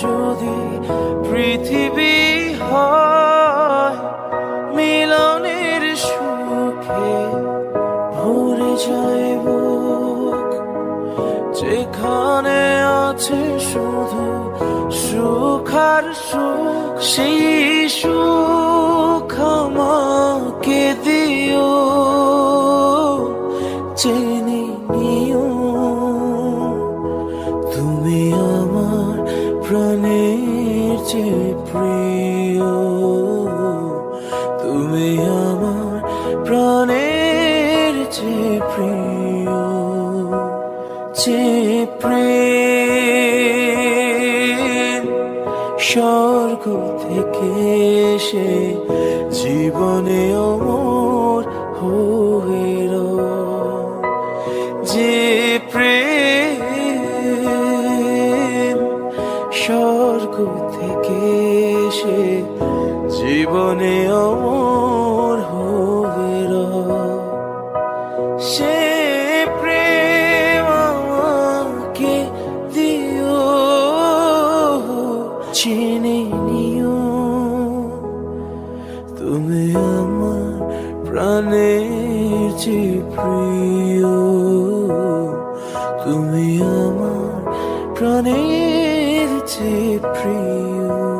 যদি পৃথিবী হয় মিলনের সুখে ভরে যায় যেখানে আছে শুধু সুখ আর সুখ, সেই সুখ আমাকে দিও। চেনে নিও, তুমি আমার প্রাণের যে প্রিয়। তুমি আমার প্রাণের যে প্রিয় যে প্রেম। স্বর্গ থেকে এসে জীবনে অমর হয়ে যে স্বর্গ থেকে এসে জীবনে অমর হবে সে প্রেম আমাকে দিও, চিনে নিও। তুমি আমার প্রাণের যে প্রিয়। তুমি আমার প্রাণের যে to pray you.